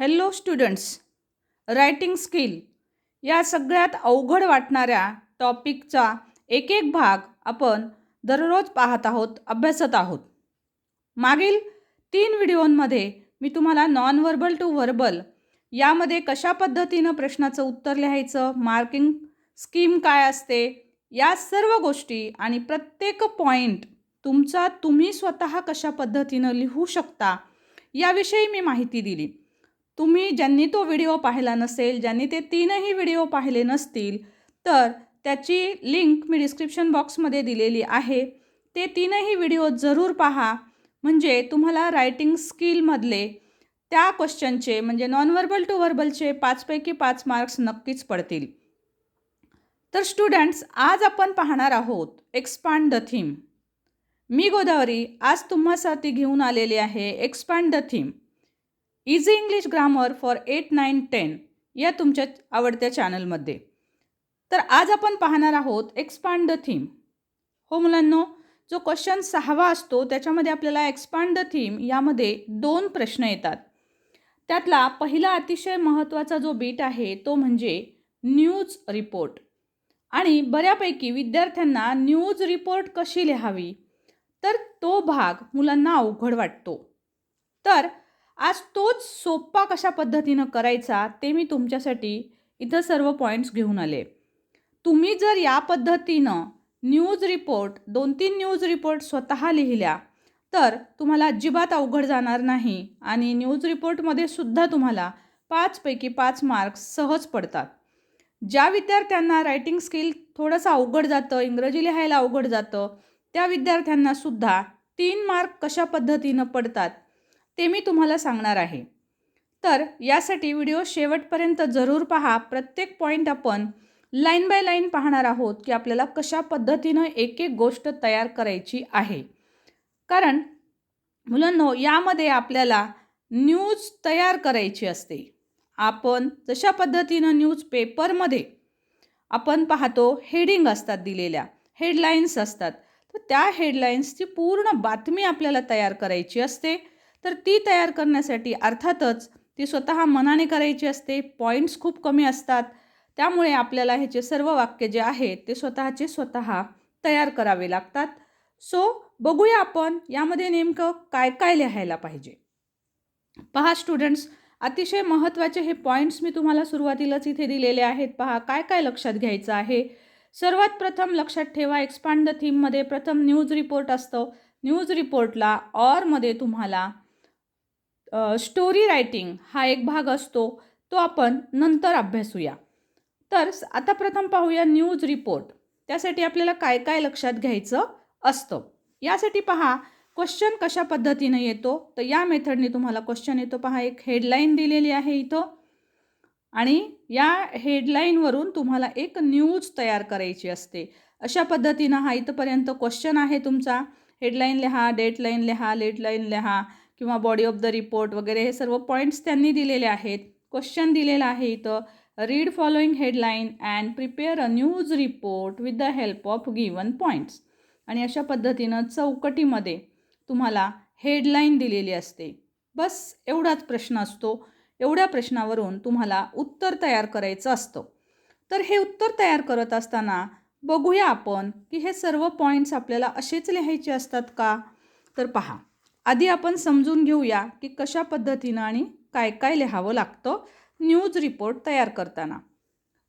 Hello students writing skill या सगळ्यात अवघड वाटणाऱ्या टॉपिकचा एक एक भाग आपण दररोज पाहत आहोत अभ्यासत आहोत. मागील तीन व्हिडिओंमध्ये मी तुम्हाला नॉन व्हर्बल टू व्हर्बल यामध्ये कशा पद्धतीनं प्रश्नाचं उत्तर लिहायचं मार्किंग स्कीम काय असते या सर्व गोष्टी आणि प्रत्येक पॉईंट तुमचा तुम्ही स्वतः कशा पद्धतीनं लिहू शकता याविषयी मी माहिती दिली. तुम्ही ज्यांनी तो व्हिडिओ पाहिला नसेल ज्यांनी ते तीनही व्हिडिओ पाहिले नसतील तर त्याची लिंक मी डिस्क्रिप्शन बॉक्समध्ये दिलेली आहे. ते तीनही व्हिडिओ जरूर पहा. म्हणजे तुम्हाला रायटिंग स्किलमधले त्या क्वेश्चनचे म्हणजे नॉन व्हर्बल टू व्हर्बलचे पाचपैकी पाच मार्क्स नक्कीच पडतील. तर स्टुडंट्स आज आपण पाहणार आहोत एक्सपांड द थीम मी गोदावरी आज तुम्हासाठी घेऊन आलेले आहे expand the theme easy English grammar for eight nine ten या तुमच्या आवडत्या चॅनलमध्ये तर आज आपण पाहणार आहोत एक्सपांड द थीम हो मुलांनो जो क्वेश्चन सहावा असतो त्याच्यामध्ये आपल्याला एक्सपांड द थीम यामध्ये दोन प्रश्न येतात. त्यातला पहिला अतिशय महत्त्वाचा जो बीट आहे तो म्हणजे न्यूज रिपोर्ट आणि बऱ्यापैकी विद्यार्थ्यांना न्यूज रिपोर्ट कशी लिहावी? तर तो भाग मुलांना अवघड वाटतो. तर आज तोच सोपा कशा पद्धतीनं करायचा ते मी तुमच्यासाठी इथं सर्व पॉईंट्स घेऊन आले. तुम्ही जर या पद्धतीनं न्यूज रिपोर्ट दोन तीन न्यूज रिपोर्ट स्वतः लिहिल्या तर तुम्हाला अजिबात अवघड जाणार नाही आणि न्यूज रिपोर्टमध्ये सुद्धा तुम्हाला पाचपैकी पाच मार्क्स सहज पडतात. ज्या विद्यार्थ्यांना रायटिंग स्किल थोडंसं अवघड जातं इंग्रजी लिहायला अवघड जातं त्या विद्यार्थ्यांना सुद्धा तीन मार्क कशा पद्धतीनं पडतात ते मी तुम्हाला सांगणार आहे. तर यासाठी व्हिडिओ शेवटपर्यंत जरूर पहा. प्रत्येक पॉईंट आपण लाईन बाय लाईन पाहणार आहोत की आपल्याला कशा पद्धतीनं एक एक गोष्ट तयार करायची आहे. कारण मुलांनो यामध्ये आपल्याला न्यूज तयार करायची असते. आपण जशा पद्धतीनं न्यूज पेपरमध्ये आपण पाहतो हेडिंग असतात दिलेल्या हेडलाईन्स असतात. तर त्या हेडलाईन्सची पूर्ण बातमी आपल्याला तयार करायची असते. तर ती तयार करण्यासाठी अर्थातच ती स्वतः मनाने करायची असते पॉईंट्स खूप कमी असतात. त्यामुळे आपल्याला ह्याचे सर्व वाक्य जे आहेत ते स्वतःचे स्वतः तयार करावे लागतात. सो बघूया आपण यामध्ये नेमकं काय काय लिहायला पाहिजे. पहा स्टुडंट्स अतिशय महत्त्वाचे हे पॉईंट्स मी तुम्हाला सुरुवातीलाच इथे दिलेले आहेत. पहा काय काय लक्षात घ्यायचं आहे? सर्वात प्रथम लक्षात ठेवा एक्सपांड द थीममध्ये प्रथम न्यूज रिपोर्ट असतं. न्यूज रिपोर्टला ऑरमध्ये तुम्हाला स्टोरी रायटिंग हा एक भाग असतो तो आपण नंतर अभ्यासूया. तर आता प्रथम पाहूया न्यूज रिपोर्ट त्यासाठी आपल्याला काय काय लक्षात घ्यायचं असतं? यासाठी पहा क्वेश्चन कशा पद्धतीनं येतो? तर या मेथडने तुम्हाला क्वेश्चन येतो. पहा एक हेडलाईन दिलेली आहे इथं. आणि या हेडलाईनवरून तुम्हाला एक न्यूज तयार करायची असते. अशा पद्धतीनं हा इथंपर्यंत क्वेश्चन आहे तुमचा. हेडलाईन लिहा डेटलाईन लिहा लेटलाईन लिहा. किंवा बॉडी ऑफ द रिपोर्ट वगैरे हे सर्व पॉईंट्स त्यांनी दिलेले आहेत. क्वेश्चन दिलेलं आहे इथं. Read following headline and prepare a news report with the help of given points आणि अशा पद्धतीनं चौकटीमध्ये तुम्हाला हेडलाईन दिलेली असते. बस एवढाच प्रश्न असतो. एवढ्या प्रश्नावरून तुम्हाला उत्तर तयार करायचं असतं. तर हे उत्तर तयार करत असताना बघूया आपण की हे सर्व पॉईंट्स आपल्याला असेच लिहायचे असतात का? तर पहा. आधी आपण समजून घेऊया की कशा पद्धतीनं आणि काय काय लिहावं लागतं न्यूज रिपोर्ट तयार करताना.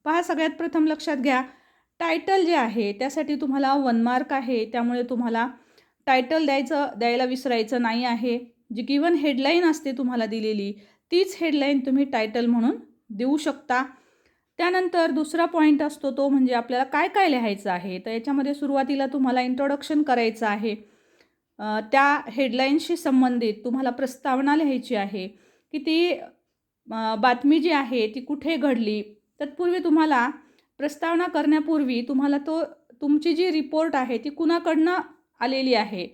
पहा सगळ्यात प्रथम लक्षात घ्या टायटल जे आहे त्यासाठी तुम्हाला वन मार्क आहे त्यामुळे तुम्हाला टायटल द्यायचं द्यायला विसरायचं नाही आहे. जी गिवन हेडलाईन असते तुम्हाला दिलेली तीच हेडलाईन तुम्ही टायटल म्हणून देऊ शकता. त्यानंतर दुसरा पॉईंट असतो तो म्हणजे आपल्याला काय काय लिहायचं आहे तर याच्यामध्ये सुरुवातीला तुम्हाला इंट्रोडक्शन करायचं आहे. त्या हेडलाईनशी संबंधित तुम्हाला प्रस्तावना लिहायची आहे की ती बातमी जी आहे ती कुठे घडली? तत्पूर्वी तुम्हाला प्रस्तावना करण्यापूर्वी तुम्हाला तो तुमची जी रिपोर्ट आहे ती कुणाकडनं आलेली आहे?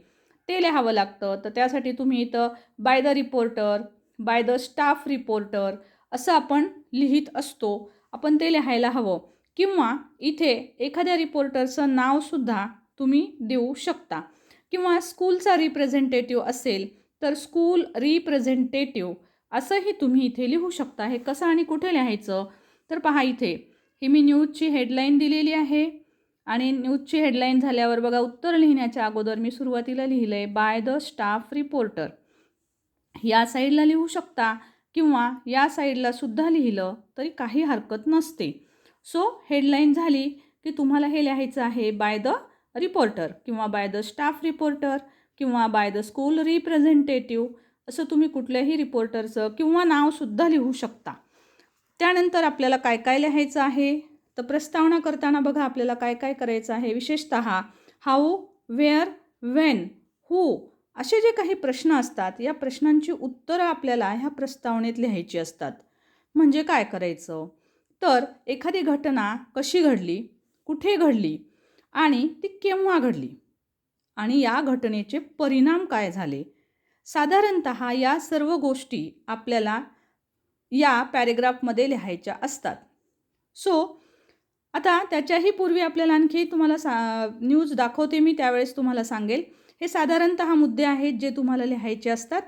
ते लिहावं लागतं. तर त्यासाठी तुम्ही इथं by the reporter by the staff reporter असं आपण लिहित असतो. आपण ते लिहायला हवं. किंवा इथे एखाद्या रिपोर्टरचं नावसुद्धा तुम्ही देऊ शकता. किंवा स्कूलचा रिप्रेझेंटेटिव्ह असेल तर स्कूल रिप्रेझेंटेटिव्ह असंही तुम्ही इथे लिहू शकता. हे कसं आणि कुठे लिहायचं? तर पहा इथे. ही मी न्यूजची हेडलाईन दिलेली आहे. आणि न्यूजची हेडलाईन झाल्यावर बघा उत्तर लिहिण्याच्या अगोदर मी सुरुवातीला लिहिलं आहे बाय द स्टाफ रिपोर्टर. या साईडला लिहू शकता किंवा या साईडला सुद्धा लिहिलं तरी काही हरकत नसते. सो हेडलाईन झाली की तुम्हाला हे लिहायचं आहे बाय द रिपोर्टर किंवा बाय द स्टाफ रिपोर्टर किंवा बाय द स्कूल रिप्रेझेंटेटिव्ह असं तुम्ही कुठल्याही रिपोर्टरचं किंवा नावसुद्धा लिहू शकता. त्यानंतर आपल्याला काय काय लिहायचं आहे? तर प्रस्तावना करताना बघा आपल्याला काय काय करायचं आहे? विशेषत हाऊ वेअर वेन हू असे जे काही प्रश्न असतात या प्रश्नांची उत्तरं आपल्याला ह्या प्रस्तावनेत लिहायची असतात. म्हणजे काय करायचं? तर एखादी घटना कशी घडली? कुठे घडली? आणि ती केव्हा घडली? आणि या घटनेचे परिणाम काय झाले? साधारणत या सर्व गोष्टी आपल्याला या पॅरेग्राफमध्ये लिहायच्या असतात. सो आता त्याच्याही पूर्वी आपल्याला आणखी तुम्हाला सा न्यूज दाखवते मी त्यावेळेस तुम्हाला सांगेल. हे साधारणत मुद्दे आहेत जे तुम्हाला लिहायचे असतात.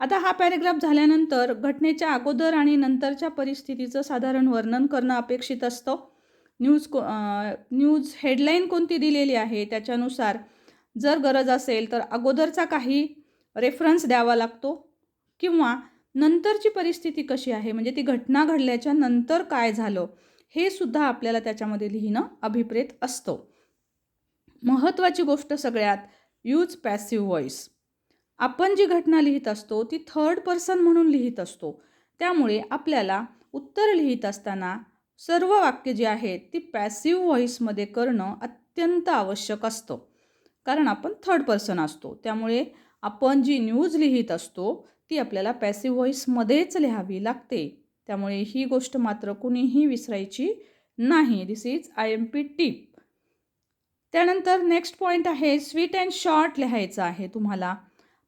आता हा पॅरेग्राफ झाल्यानंतर घटनेच्या अगोदर आणि नंतरच्या परिस्थितीचं साधारण वर्णन करणं अपेक्षित असतं. न्यूज को न्यूज हेडलाईन कोणती दिलेली आहे त्याच्यानुसार जर गरज असेल तर अगोदरचा काही रेफरन्स द्यावा लागतो किंवा नंतरची परिस्थिती कशी आहे? म्हणजे ती घटना घडल्याच्या नंतर काय झालं? हे सुद्धा आपल्याला त्याच्यामध्ये लिहिणं अभिप्रेत असतं. महत्त्वाची गोष्ट सगळ्यात यूज पॅसिव्ह व्हॉइस आपण जी घटना लिहित असतो ती थर्ड पर्सन म्हणून लिहित असतो. त्यामुळे आपल्याला उत्तर लिहित असताना सर्व वाक्य जी आहेत ती पॅसिव्ह व्हॉईसमध्ये करणं अत्यंत आवश्यक असतं. कारण आपण थर्ड पर्सन असतो. त्यामुळे आपण जी न्यूज लिहित असतो ती आपल्याला पॅसिव्ह व्हॉईसमध्येच लिहावी लागते. त्यामुळे ही गोष्ट मात्र कुणीही विसरायची नाही. This is I M P tip त्यानंतर नेक्स्ट पॉईंट आहे स्वीट अँड शॉर्ट लिहायचं आहे तुम्हाला.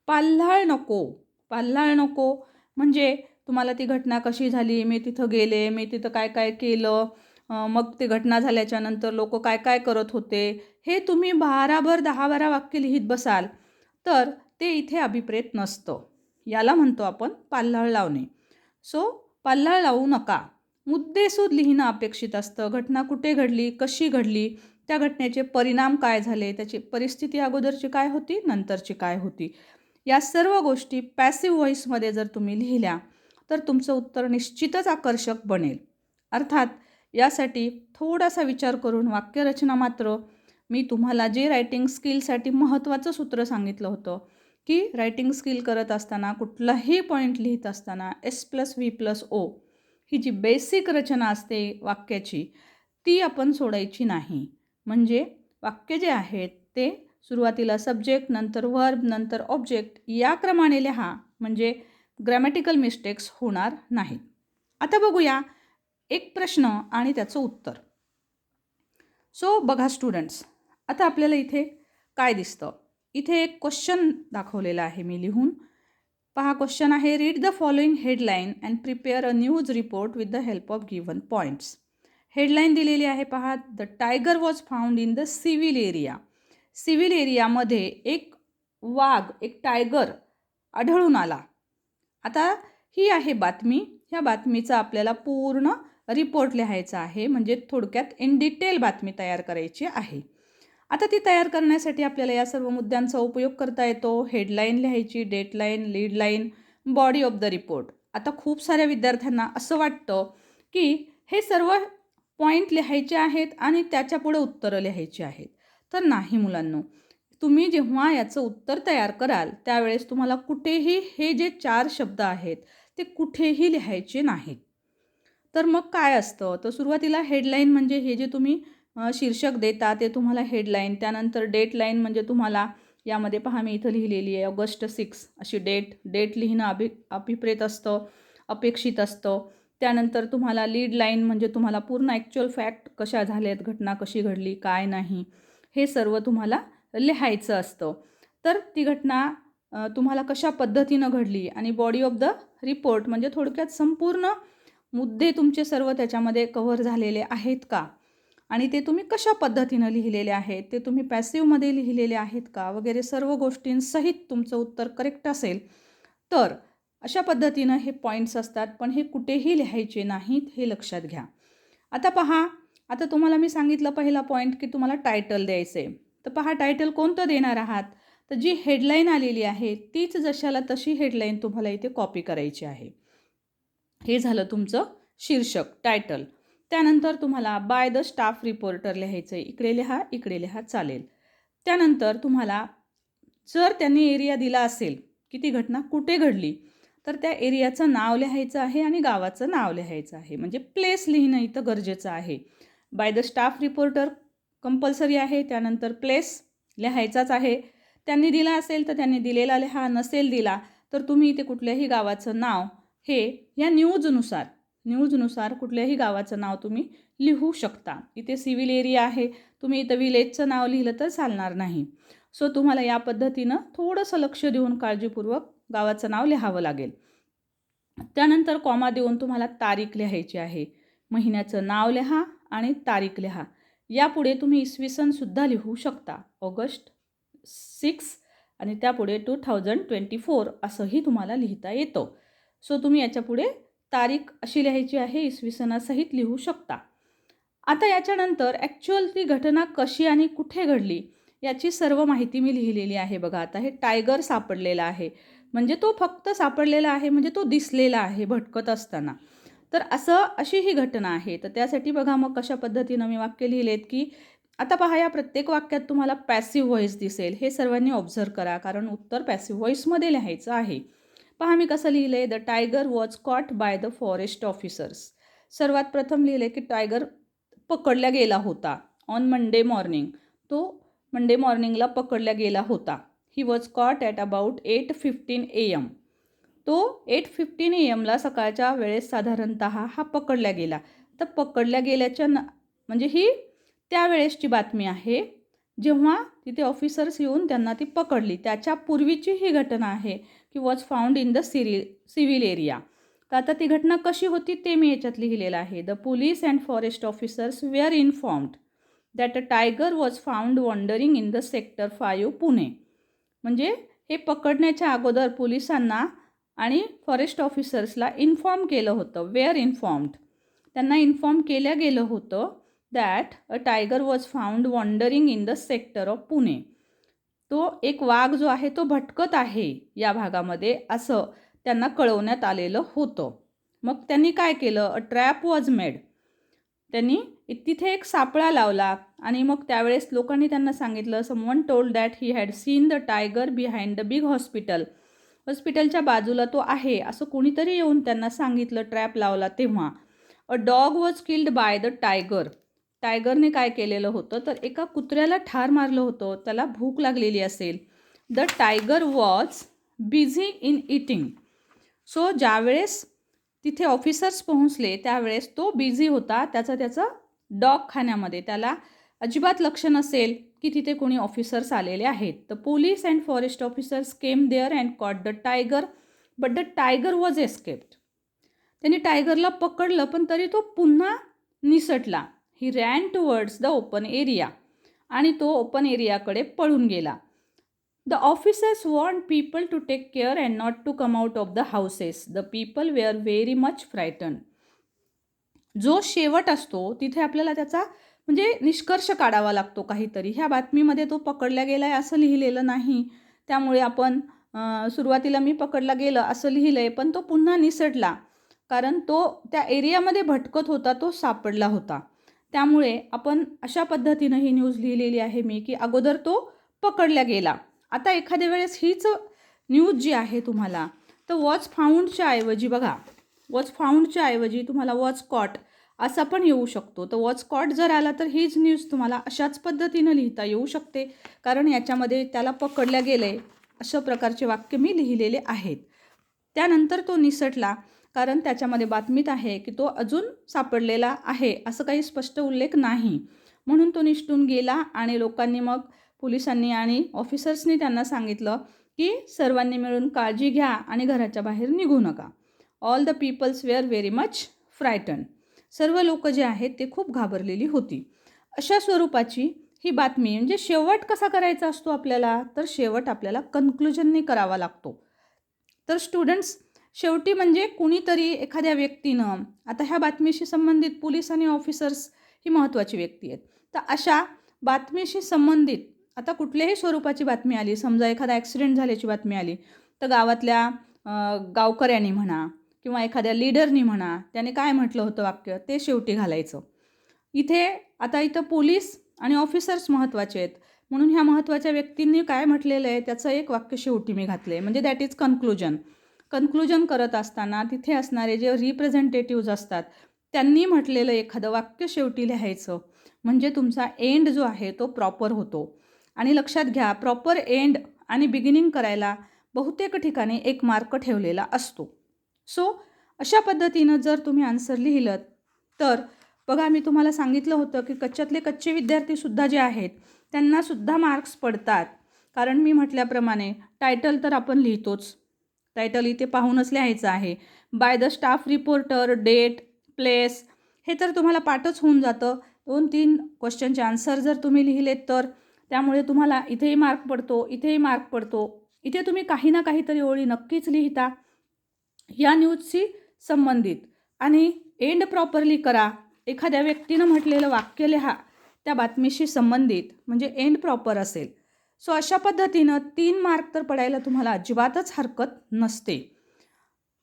पाल्हाळ नको. पाल्हाळ नको म्हणजे तुम्हाला ती घटना कशी झाली? मी तिथं गेले मी तिथं काय काय केलं? मग ती घटना झाल्याच्यानंतर लोक काय काय करत होते? हे तुम्ही बाराभर दहा बारा वाक्य लिहित बसाल तर ते इथे अभिप्रेत नसतं. याला म्हणतो आपण पाल्हाळ लावणे. सो पाल्हाळ लावू नका. मुद्देसूद लिहिणं अपेक्षित असतं. घटना कुठे घडली? कशी घडली? त्या घटनेचे परिणाम काय झाले? त्याची परिस्थिती अगोदरची काय होती? नंतरची काय होती? या सर्व गोष्टी पॅसिव्ह व्हॉईसमध्ये जर तुम्ही लिहिल्या तर तुमचं उत्तर निश्चितच आकर्षक बनेल. अर्थात यासाठी थोडासा विचार करून वाक्यरचना मात्र मी तुम्हाला जे रायटिंग स्किलसाठी महत्त्वाचं सूत्र सांगितलं होतं की रायटिंग स्किल करत असताना कुठलाही पॉईंट लिहित असताना S plus V plus O ही जी बेसिक रचना असते वाक्याची ती आपण सोडायची नाही. म्हणजे वाक्य जे आहेत ते सुरुवातीला सब्जेक्ट नंतर वर्ब नंतर ऑब्जेक्ट या क्रमाने लिहा. म्हणजे ग्रॅमॅटिकल मिस्टेक्स होणार नाहीत. आता बघूया एक प्रश्न आणि त्याचं उत्तर. सो बघा स्टुडंट्स आता आपल्याला इथे काय दिसतं? इथे एक क्वेश्चन दाखवलेला आहे मी लिहून. पहा क्वेश्चन आहे read the following headline and prepare a news report with the help of given points headline दिलेली आहे पहा the tiger was found in the civil area civil एरियामध्ये एक वाघ एक टायगर आढळून आला. आता ही आहे बातमी. ह्या बातमीचा आपल्याला पूर्ण रिपोर्ट लिहायचा आहे. म्हणजे थोडक्यात इन डिटेल बातमी तयार करायची आहे. आता ती तयार करण्यासाठी आपल्याला या सर्व मुद्द्यांचा उपयोग करता येतो. हेडलाईन लिहायची dateline leadline body of the report आता खूप साऱ्या विद्यार्थ्यांना असं वाटतं की हे सर्व पॉईंट लिहायचे आहेत आणि त्याच्यापुढे उत्तरं लिहायची आहेत. तर नाही मुलांनो. तुम्ही जेव्हा याचं उत्तर तयार कराल त्यावेळेस तुम्हाला कुठेही हे जे चार शब्द आहेत ते कुठेही लिहायचे नाहीत. तर मग काय असतं? तर सुरुवातीला हेडलाईन म्हणजे हे जे तुम्ही शीर्षक देता ते तुम्हाला हेडलाईन त्यानंतर डेटलाईन म्हणजे तुम्हाला यामध्ये पहा मी इथं लिहिलेली आहे ऑगस्ट सिक्स अशी डेट डेट लिहिणं अभि अभिप्रेत असतं अपेक्षित असतं. त्यानंतर तुम्हाला लीड लाईन म्हणजे तुम्हाला पूर्ण ॲक्च्युअल फॅक्ट कशा झाल्यात घटना कशी घडली काय नाही हे सर्व तुम्हाला लिहायचं असतं. तर ती घटना तुम्हाला कशा पद्धतीनं घडली आणि बॉडी ऑफ द रिपोर्ट म्हणजे थोडक्यात संपूर्ण मुद्दे तुमचे सर्व त्याच्यामध्ये कव्हर झालेले आहेत का? आणि ते तुम्ही कशा पद्धतीनं लिहिलेले आहेत? ते तुम्ही पॅसिवमध्ये लिहिलेले आहेत का? वगैरे सर्व गोष्टींसहित तुमचं उत्तर करेक्ट असेल. तर अशा पद्धतीनं हे पॉईंट्स असतात पण हे कुठेही लिहायचे नाहीत हे लक्षात घ्या. आता पहा आता तुम्हाला मी सांगितलं पहिला पॉईंट की तुम्हाला टायटल द्यायचं आहे तर पहा टायटल कोणतं देणार आहात? तर जी हेडलाईन आलेली आहे तीच जशाला तशी हेडलाईन तुम्हाला इथे कॉपी करायची आहे. हे झालं तुमचं शीर्षक टायटल त्यानंतर तुम्हाला बाय द स्टाफ रिपोर्टर लिहायचं आहे इकडे लिहा इकडे लिहा चालेल. त्यानंतर तुम्हाला जर त्यांनी एरिया दिला असेल की ती घटना कुठे घडली तर त्या एरियाचं नाव लिहायचं आहे आणि गावाचं नाव लिहायचं आहे. म्हणजे प्लेस लिहिणं इथं गरजेचं आहे. By the staff reporter compulsory आहे त्यानंतर प्लेस लिहायचाच आहे. त्यांनी दिला असेल तर त्यांनी दिलेला लिहा नसेल दिला तर तुम्ही इथे कुठल्याही गावाचं नाव हे या न्यूजनुसार न्यूजनुसार कुठल्याही गावाचं नाव तुम्ही लिहू शकता. इथे सिव्हिल एरिया आहे तुम्ही इथं विलेजचं नाव लिहिलं तर चालणार नाही. सो तुम्हाला या पद्धतीनं थोडंसं लक्ष देऊन काळजीपूर्वक गावाचं नाव लिहावं लागेल. त्यानंतर कॉमा देऊन तुम्हाला तारीख लिहायची आहे. महिन्याचं नाव लिहा आणि तारीख लिहा. यापुढे तुम्ही इसवी सनसुद्धा लिहू शकता. ऑगस्ट सिक्स आणि त्यापुढे टू थाउजंड ट्वेंटी फोर असंही तुम्हाला लिहिता येतं. सो तुम्ही याच्यापुढे तारीख अशी लिहायची आहे इसवी सणासहित लिहू शकता. आता याच्यानंतर ॲक्च्युअल ती घटना कशी आणि कुठे घडली याची सर्व माहिती मी लिहिलेली आहे बघा. आता हे टायगर सापडलेला आहे. म्हणजे तो फक्त सापडलेला आहे म्हणजे तो दिसलेला आहे भटकत असताना. तर असं अशी ही घटना आहे. तर त्यासाठी बघा मग कशा पद्धतीनं मी वाक्य लिहिलेत की आता पहा या प्रत्येक वाक्यात तुम्हाला पॅसिव्ह व्हॉईस दिसेल. हे सर्वांनी ऑब्झर्व करा कारण उत्तर पॅसिव्ह व्हॉईसमध्ये लिहायचं आहे. पहा मी कसं लिहिलं. आहे the tiger was caught by the forest officers सर्वात प्रथम लिहिले की टायगर पकडला गेला होता. ऑन मंडे मॉर्निंग तो मंडे मॉर्निंगला पकडला गेला होता. He was caught at about eight fifteen A M तो एट फिफ्टीन ए एमला सकाळच्या वेळेस साधारणत हा पकडला गेला. तर पकडल्या गेल्याच्या न म्हणजे ही त्यावेळेसची बातमी आहे. जेव्हा तिथे ऑफिसर्स येऊन त्यांना ती पकडली त्याच्या पूर्वीची ही घटना आहे की वॉज फाउंड इन द सिरि सिव्हिल एरिया तर आता ती घटना कशी होती ते मी याच्यात लिहिलेलं आहे. The police and forest officers were informed that a tiger was found wandering in the sector five Pune म्हणजे हे पकडण्याच्या अगोदर पोलिसांना आणि फॉरेस्ट ऑफिसर्सला इन्फॉर्म केलं होतं. वेअर इन्फॉर्म्ड त्यांना इन्फॉर्म केलं गेलं होतं that a tiger was found wandering in the sector of Pune तो एक वाघ जो आहे तो भटकत आहे या भागामध्ये असं त्यांना कळवण्यात आलेलं होतं. मग त्यांनी काय केलं? अ ट्रॅप वॉज मेड त्यांनी तिथे एक सापळा लावला आणि मग त्यावेळेस लोकांनी त्यांना सांगितलं someone told that he had seen the tiger behind the big hospital हॉस्पिटलच्या बाजूला तो आहे असं कोणीतरी येऊन त्यांना सांगितलं ट्रॅप लावला तेव्हा. A dog was killed by the tiger. टायगरने काय केलेलं होतं? तर एका कुत्र्याला ठार मारलं होतं त्याला भूक लागलेली असेल. The tiger was busy in eating. So ज्यावेळेस तिथे ऑफिसर्स पोहोचले त्यावेळेस तो बिझी होता त्याचा त्याचं डॉग खाण्यामध्ये. त्याला अजिबात लक्ष नसेल. की तिथे कोणी ऑफिसर्स आलेले आहेत. The police and forest officers came there and caught the tiger but the tiger was escaped त्यांनी टायगरला पकडलं पण तरी तो पुन्हा निसटला. He ran towards the open area आणि तो ओपन एरियाकडे पळून गेला. The officers want people to take care and not to come out of the houses the people were very much frighten जो शेवट असतो तिथे आपल्याला त्याचा म्हणजे निष्कर्ष काढावा लागतो काहीतरी. ह्या बातमीमध्ये तो पकडला गेला आहे असं लिहिलेलं नाही. त्यामुळे आपण सुरुवातीला मी पकडला गेलं असं लिहिलं आहे पण तो पुन्हा निसटला. कारण तो त्या एरियामध्ये भटकत होता तो सापडला होता. त्यामुळे आपण अशा पद्धतीनं ही न्यूज लिहिलेली आहे मी की अगोदर तो पकडला गेला. आता एखाद्या वेळेस हीच न्यूज जी आहे तुम्हाला तर वॉच फाऊंडच्या ऐवजी बघा वॉच फाऊंडच्या ऐवजी तुम्हाला वॉच कॉट असा पण येऊ शकतो. तर वॉच कॉट जर आला तर हीच न्यूज तुम्हाला अशाच पद्धतीनं लिहिता येऊ शकते. कारण याच्यामध्ये त्याला पकडल्या आहे अशा प्रकारचे वाक्य मी लिहिलेले आहेत. त्यानंतर तो निसटला कारण त्याच्यामध्ये बातमीत आहे की तो अजून सापडलेला आहे असं काही स्पष्ट उल्लेख नाही. म्हणून तो निष्ठून गेला आणि लोकांनी मग पोलिसांनी आणि ऑफिसर्सनी त्यांना सांगितलं की सर्वांनी मिळून काळजी घ्या आणि घराच्या बाहेर निघू नका. All the peoples were very much frighten सर्व लोक जे आहेत ते खूप घाबरलेली होती. अशा स्वरूपाची ही बातमी म्हणजे शेवट कसा करायचा असतो आपल्याला? तर शेवट आपल्याला कन्क्लुजनने करावा लागतो. तर स्टुडंट्स शेवटी म्हणजे कुणीतरी एखाद्या व्यक्तीनं आता ह्या बातमीशी संबंधित पोलीस आणि ऑफिसर्स ही महत्त्वाची व्यक्ती आहेत. तर अशा बातमीशी संबंधित आता कुठल्याही स्वरूपाची बातमी आली समजा एखादा ॲक्सिडेंट झाल्याची बातमी आली तर गावातल्या गावकऱ्यांनी म्हणा किंवा एखाद्या लीडरनी म्हणा त्याने काय म्हटलं होतं वाक्य ते शेवटी घालायचं. इथे आता इथं पोलीस आणि ऑफिसर्स महत्त्वाचे आहेत. म्हणून ह्या महत्त्वाच्या व्यक्तींनी काय म्हटलेलं आहे त्याचं एक वाक्य शेवटी मी घातलं आहे म्हणजे दॅट इज कन्क्लुजन कन्क्लुजन करत असताना तिथे असणारे जे रिप्रेझेंटेटिव्ज असतात त्यांनी म्हटलेलं एखादं वाक्य शेवटी लिहायचं. म्हणजे तुमचा एंड जो आहे तो प्रॉपर होतो. आणि लक्षात घ्या प्रॉपर एंड आणि बिगिनिंग करायला बहुतेक ठिकाणी एक मार्क ठेवलेला असतो. सो अशा पद्धतीनं जर तुम्ही आन्सर लिहिलं तर बघा मी तुम्हाला सांगितलं होतं की कच्च्यातले कच्चे विद्यार्थीसुद्धा जे आहेत त्यांनासुद्धा मार्क्स पडतात. कारण मी म्हटल्याप्रमाणे टायटल तर आपण लिहितोच. टायटल इथे पाहूनच लिहायचं आहे. By the staff reporter date place हे तर तुम्हाला पाठच होऊन जातं. दोन तीन क्वेश्चनचे आन्सर जर तुम्ही लिहिलेत तर त्यामुळे तुम्हाला इथेही मार्क पडतो इथेही मार्क पडतो. इथे तुम्ही काही ना काहीतरी ओळी नक्कीच लिहिता. या न्यूजशी संबंधित. आणि एंड प्रॉपरली करा. एखाद्या व्यक्तीनं म्हटलेलं वाक्य लिहा. त्या बातमीशी संबंधित म्हणजे एंड प्रॉपर असेल. सो अशा पद्धतीनं तीन मार्क तर पडायला तुम्हाला अजिबातच हरकत नसते.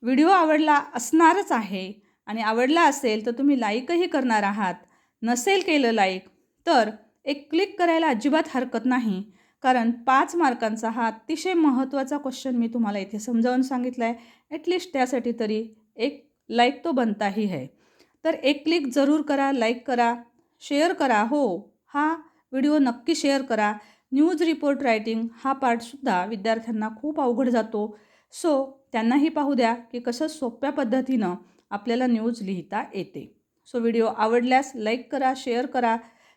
व्हिडिओ आवडला असणारच आहे आणि आवडला असेल तर तुम्ही लाईकही करणार आहात. नसेल केलं लाईक तर एक क्लिक करायला अजिबात हरकत नाही. कारण पाच मार्कांचा हा अतिशय महत्त्वाचा क्वेश्चन मी तुम्हाला इथे समजावून सांगितला आहे ॲटलिस्ट त्यासाठी तरी एक लाईक तो बनताही आहे. तर एक क्लिक जरूर करा लाईक करा शेअर करा. हो हा व्हिडिओ नक्की शेअर करा. न्यूज रिपोर्ट रायटिंग हा पार्टसुद्धा विद्यार्थ्यांना खूप अवघड जातो. सो त्यांनाही पाहू द्या की कसं सोप्या पद्धतीनं आपल्याला न्यूज लिहिता येते. सो व्हिडिओ आवडल्यास लाईक करा शेअर करा.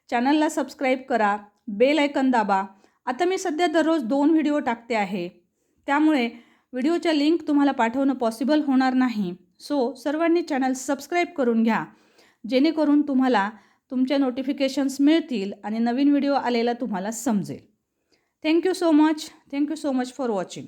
चॅनलला सबस्क्राईब करा. बेल आयकन दाबा. आता मी सध्या दररोज दोन व्हिडिओ टाकते आहे. त्यामुळे व्हिडिओच्या लिंक तुम्हाला पाठवणं पॉसिबल होणार नाही. सो सर्वांनी चॅनल सबस्क्राईब करून घ्या. जेणेकरून तुम्हाला तुमच्या नोटिफिकेशन्स मिळतील आणि नवीन व्हिडिओ आलेला तुम्हाला समजेल. Thank you so much. Thank you so much for watching.